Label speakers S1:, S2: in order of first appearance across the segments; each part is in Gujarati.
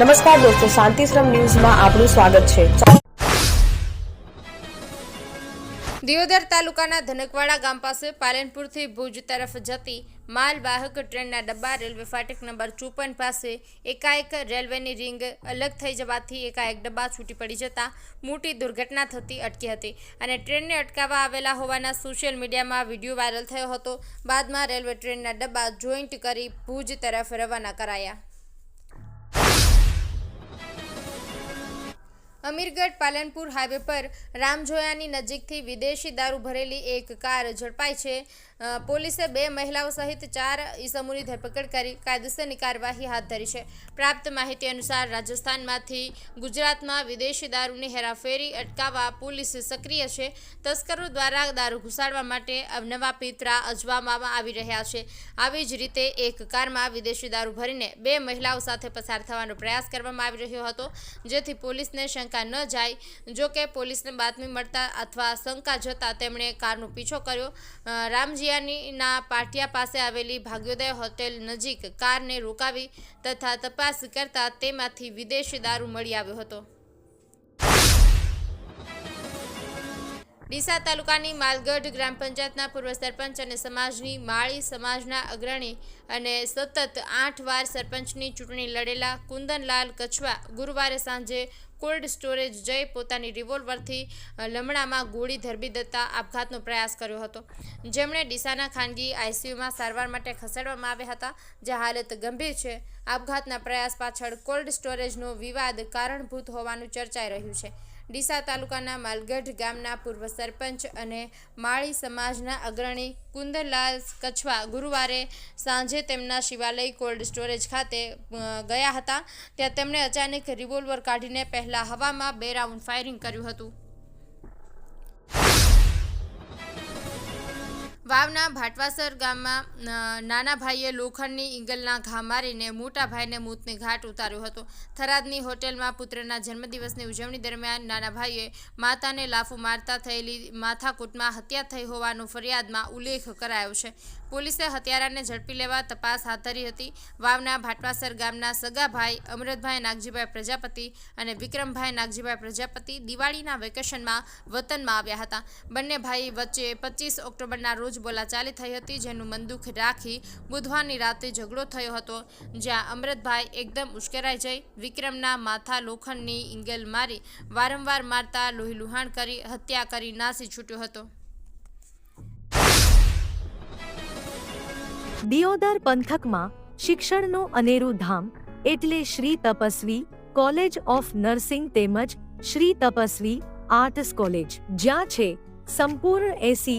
S1: નમસ્કાર દોસ્તો શાંતિશ્રમ ન્યૂઝમાં આપનું સ્વાગત છે.
S2: દિયોદર તાલુકાના ધનકવાડા ગામ પાસે પાલનપુરથી ભુજ તરફ જતી માલવાહક ટ્રેનના ડબ્બા રેલવે ફાટક નંબર ચોપન પાસે એકાએક રેલવેની રિંગ અલગ થઈ જવાથી એકાએક ડબ્બા છૂટી પડી જતા મોટી દુર્ઘટના થતી અટકી હતી અને ટ્રેનને અટકાવવા આવેલા હોવાના સોશિયલ મીડિયામાં વીડિયો વાયરલ થયો હતો. બાદમાં રેલવે ટ્રેનના ડબ્બા જોઈન્ટ કરી ભુજ તરફ રવાના કરાયા. અમીરગઢ પાલનપુર હાઈવે પર રામજોયાની નજીકથી વિદેશી દારૂ ભરેલી એક કાર ઝડપાઈ છે. પોલીસે બે મહિલાઓ સહિત ચાર ઈસમોની ધરપકડ કરી કાયદેસરની કાર્યવાહી હાથ ધરી છે. પ્રાપ્ત માહિતી અનુસાર રાજસ્થાનમાંથી ગુજરાતમાં વિદેશી દારૂની હેરાફેરી અટકાવવા પોલીસ સક્રિય છે. તસ્કરો દ્વારા દારૂ ઘુસાડવા માટે નવા પિતરા અજવામાં આવી રહ્યા છે. આવી જ રીતે એક કારમાં વિદેશી દારૂ ભરીને બે મહિલાઓ સાથે પસાર થવાનો પ્રયાસ કરવામાં આવી રહ્યો હતો જેથી પોલીસને શંકા ન જાય. જો કે પોલીસને બાતમી મળતા અથવા શંકા જતાં તેમણે કારનો પીછો કર્યો. અ, રામજીયાનીના પાટિયા પાસે આવેલી ભાગ્યોદય હોટેલ નજીક કારને રોકાવી તથા તપાસ કરતા તેમાંથી વિદેશી દારૂ મળી આવ્યો હતો. ડીસા તાલુકાની માલગઢ ગ્રામ પંચાયતના પૂર્વ સરપંચ અને સમાજની માળી સમાજના અગ્રણી અને સતત આઠ વાર સરપંચની ચૂંટણી લડેલા કુંદનલાલ કછવા ગુરુવારે સાંજે કોલ્ડ સ્ટોરેજ જઈ પોતાની રિવોલ્વરથી લમણામાં ગોળી ધરબી દેતા આપઘાતનો પ્રયાસ કર્યો હતો. જેમણે ડીસાના ખાનગી આઈસીયુમાં સારવાર માટે ખસેડવામાં આવ્યા હતા, જે હાલત ગંભીર છે. આપઘાતના પ્રયાસ પાછળ કોલ્ડ સ્ટોરેજનો વિવાદ કારણભૂત હોવાનું ચર્ચાઈ રહ્યું છે. ડીસા તાલુકાના માલગઢ ગામના પૂર્વ સરપંચ અને માળી સમાજના અગ્રણી કુંદરલાલ કચ્છવા ગુરુવારે સાંજે તેમના શિવાલય કોલ્ડ સ્ટોરેજ ખાતે ગયા હતા. ત્યાં તેમણે અચાનક રિવોલ્વર કાઢીને પહેલા હવામાં બે રાઉન્ડ ફાયરિંગ કર્યું હતું. વાવના ભાટવાસર ગામમાં નાના ભાઈએ લોખંડની ઈંગલના ઘા મારીને મોટા ભાઈને મોતને ઘાટ ઉતાર્યો હતો. થરાદની હોટેલમાં પુત્રના જન્મદિવસની ઉજવણી દરમિયાન નાના ભાઈએ માતાને લાફો મારતા થયેલી માથાકૂટમાં હત્યા થઈ હોવાનો ફરિયાદમાં ઉલ્લેખ કરાયો છે. પોલીસે હત્યારાને ઝડપી લેવા તપાસ હાથ ધરી હતી. વાવના ભાટવાસર ગામના સગાભાઈ અમૃતભાઈ નાગજીભાઈ પ્રજાપતિ અને વિક્રમભાઈ નાગજીભાઈ પ્રજાપતિ દિવાળીના વેકેશનમાં વતનમાં આવ્યા હતા. બંને ભાઈ વચ્ચે પચીસ ઓક્ટોબરના રોજ બોલાચાલી થઈ હતી, જેનું મનદુખ રાખી બુધવારની રાતે ઝઘડો થયો હતો, જ્યાં અમૃતભાઈ એકદમ ઉશ્કેરાઈ જઈ વિક્રમના માથા લોખંડની ઇંગેલ મારી વારંવાર મારતા લોહી લુહાણ કરી હત્યા કરી નાસી છૂટ્યો હતો.
S3: દિયોદર પંથકમાં શિક્ષણનું અનેરું ધામ એટલે Shri Tapasvi college of nursing તેમજ શ્રી તપસ્વી આર્ટ્સ કોલેજ, જ્યાં છે સંપૂર્ણ AC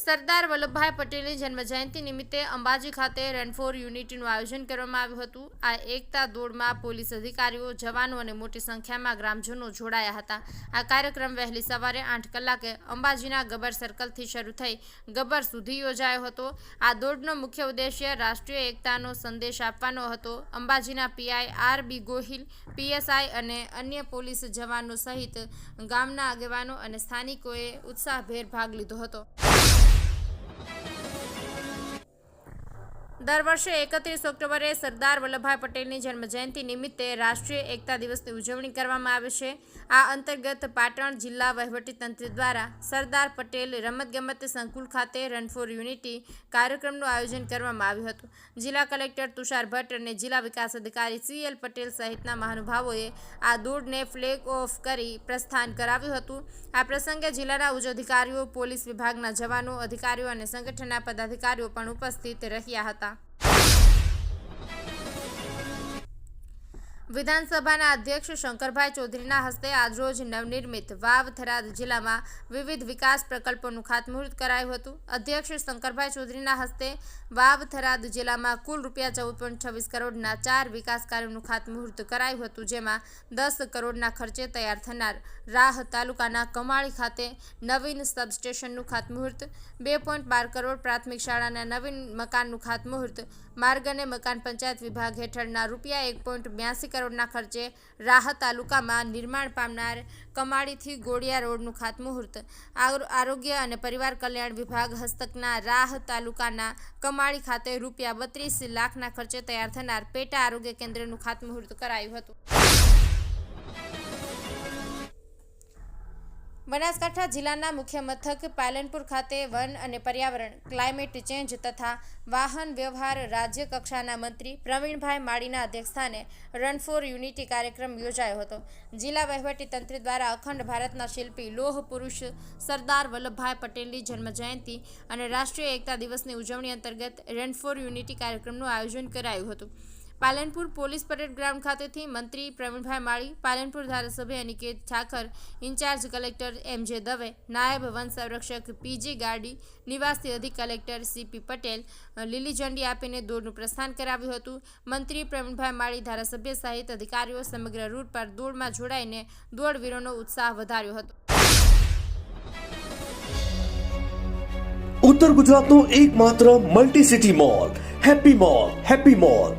S2: Sardar Vallabhbhai પટેલની જન્મજયંતિ નિમિત્તે અંબાજી ખાતે રન ફોર યુનિટીનું આયોજન કરવામાં આવ્યું હતું. આ એકતા દોડમાં પોલીસ અધિકારીઓ, જવાનો અને મોટી સંખ્યામાં ગ્રામજનો જોડાયા હતા. આ કાર્યક્રમ વહેલી સવારે આઠ કલાકે અંબાજીના ગબ્બર સર્કલથી શરૂ થઈ ગબ્બર સુધી યોજાયો હતો. આ દોડનો મુખ્ય ઉદ્દેશ્ય રાષ્ટ્રીય એકતાનો સંદેશ આપવાનો હતો. અંબાજીના PI R B Gohil PSI અને અન્ય પોલીસ જવાનો સહિત ગામના આગેવાનો અને સ્થાનિકોએ ઉત્સાહભેર ભાગ લીધો હતો. દર વર્ષે એકત્રીસ ઓક્ટોબરે સરદાર વલ્લભભાઈ પટેલની જન્મજયંતિ નિમિત્તે રાષ્ટ્રીય એકતા દિવસની ઉજવણી કરવામાં આવે છે. આ અંતર્ગત પાટણ જિલ્લા વહીવટીતંત્ર દ્વારા સરદાર પટેલ રમતગમત સંકુલ ખાતે રન ફોર યુનિટી કાર્યક્રમનું આયોજન કરવામાં આવ્યું હતું. જિલ્લા કલેક્ટર તુષાર ભટ્ટ અને જિલ્લા વિકાસ અધિકારી સી એલ પટેલ સહિતના મહાનુભાવોએ આ દોડને ફ્લેગ ઓફ કરી પ્રસ્થાન કરાવ્યું હતું. આ પ્રસંગે જિલ્લાના ઉચ્ચ અધિકારીઓ, પોલીસ વિભાગના જવાનો, અધિકારીઓ અને સંગઠનના પદાધિકારીઓ પણ ઉપસ્થિત રહ્યા હતા. વિધાનસભાના અધ્યક્ષ શંકરભાઈ ચૌધરીના હસ્તે આજરોજ નવનિર્મિત વાવ થરાદ જિલ્લામાં વિવિધ વિકાસ પ્રકલ્પોનું ખાતમુહૂર્ત કરાયું હતું. અધ્યક્ષ શંકરભાઈ ચૌધરીના હસ્તે વાવ થરાદ જિલ્લામાં કુલ રૂપિયા ચૌદ પોઈન્ટ છવ્વીસ કરોડના ચાર વિકાસ કાર્યોનું ખાતમુહૂર્ત કરાયું હતું, જેમાં દસ કરોડના ખર્ચે તૈયાર થનાર રાહ તાલુકાના કમાળી ખાતે નવીન સબસ્ટેશનનું ખાતમુહૂર્ત, બે પોઈન્ટ બાર કરોડ પ્રાથમિક શાળાના નવીન મકાનનું ખાતમુહૂર્ત, માર્ગ અને મકાન પંચાયત વિભાગ હેઠળના રૂપિયા એક પોઈન્ટ બ્યાસી કરોડના ખર્ચે રાહ તાલુકામાં નિર્માણ પામનાર કમાડીથી ગોળિયા રોડનું ખાતમુહૂર્ત. આરો- આરોગ્ય અને પરિવાર કલ્યાણ વિભાગ હસ્તકના રાહ તાલુકાના કમાળી ખાતે રૂપિયા બત્રીસ લાખના ખર્ચે તૈયાર થનાર પેટા આરોગ્ય કેન્દ્રનું ખાતમુહૂર્ત કરાયું હતું. બનાસકાંઠા જિલ્લાના મુખ્ય મથક પાલનપુર ખાતે વન અને પર્યાવરણ, ક્લાઇમેટ ચેન્જ તથા વાહન વ્યવહાર રાજ્ય કક્ષાના મંત્રી પ્રવીણભાઈ માળીના અધ્યક્ષસ્થાને રન ફોર યુનિટી કાર્યક્રમ યોજાયો હતો. જિલ્લા વહીવટીતંત્ર દ્વારા અખંડ ભારતના શિલ્પી લોહ પુરુષ સરદાર વલ્લભભાઈ પટેલની જન્મજયંતિ અને રાષ્ટ્રીય એકતા દિવસની ઉજવણી અંતર્ગત રન ફોર યુનિટી કાર્યક્રમનું આયોજન કરાયું હતું. પાલનપુર પોલીસ પરેડ ગ્રાઉન્ડ ખાતેથી મંત્રી પ્રવીણભાઈ માળી, પાલનપુર ધારાસભ્ય Aniket Thakar, in charge collector M J Dave, નાયબ વન સંરક્ષક પીજી ગાડી, નિવાસી અધિક કલેક્ટર સીપી પટેલ લીલી ઝંડી આપીને દોડનું પ્રસ્થાન કરાવ્યું હતું. મંત્રી પ્રવીણભાઈ માળી ધારાસભ્ય સહિત અધિકારીઓ સમગ્ર રૂટ પર દોડમાં જોડાઈને દોડવીરોનો ઉત્સાહ વધાર્યો હતો.
S4: ઉત્તર ગુજરાતનો એકમાત્ર multi city mall happy mall happy mall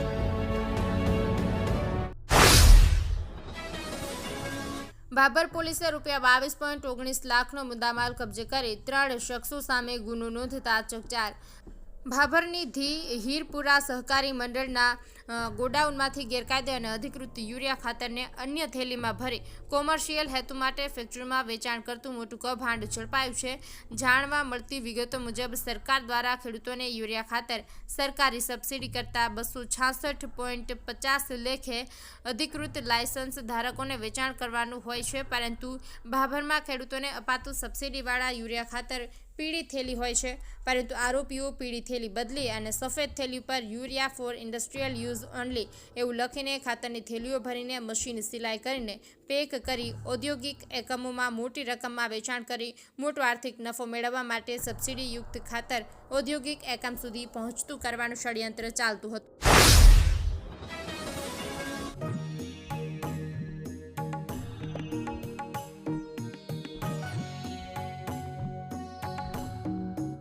S2: Babur પોલીસે રૂપિયા બાવીસ પોઈન્ટ ઓગણીસ લાખનો મુદ્દામાલ કબજે કરી ત્રણ શખ્સો સામે ગુનો નોંધતા ચકચાર. ભાભરની ધી હીરપુરા સહકારી મંડળના ગોડાઉનમાંથી ગેરકાયદે અને અધિકૃત યુરિયા ખાતરને અન્ય થેલીમાં ભરી કોમર્શિયલ હેતુ માટે ફેક્ટરીમાં વેચાણ કરતું મોટું કૌભાંડ ઝડપાયું છે. જાણવા મળતી વિગતો મુજબ, સરકાર દ્વારા ખેડૂતોને યુરિયા ખાતર સરકારી સબસિડી કરતાં બસો છાસઠ પોઈન્ટ પચાસ લેખે અધિકૃત લાયસન્સ ધારકોને વેચાણ કરવાનું હોય છે, પરંતુ ભાભરમાં ખેડૂતોને અપાતું સબસિડીવાળા યુરિયા ખાતર પીળી થેલી હોય છે, પરંતુ આરોપીઓ પીળી થેલી બદલી અને સફેદ થેલી પર urea for industrial use only એવું લખીને ખાતરની થેલીઓ ભરીને મશીન સિલાઈ કરીને પેક કરી ઔદ્યોગિક એકમોમાં મોટી રકમમાં વેચાણ કરી મોટો આર્થિક નફો મેળવવા માટે સબસિડીયુક્ત ખાતર ઔદ્યોગિક એકમ સુધી પહોંચતું કરવાનું ષડયંત્ર ચાલતું હતું.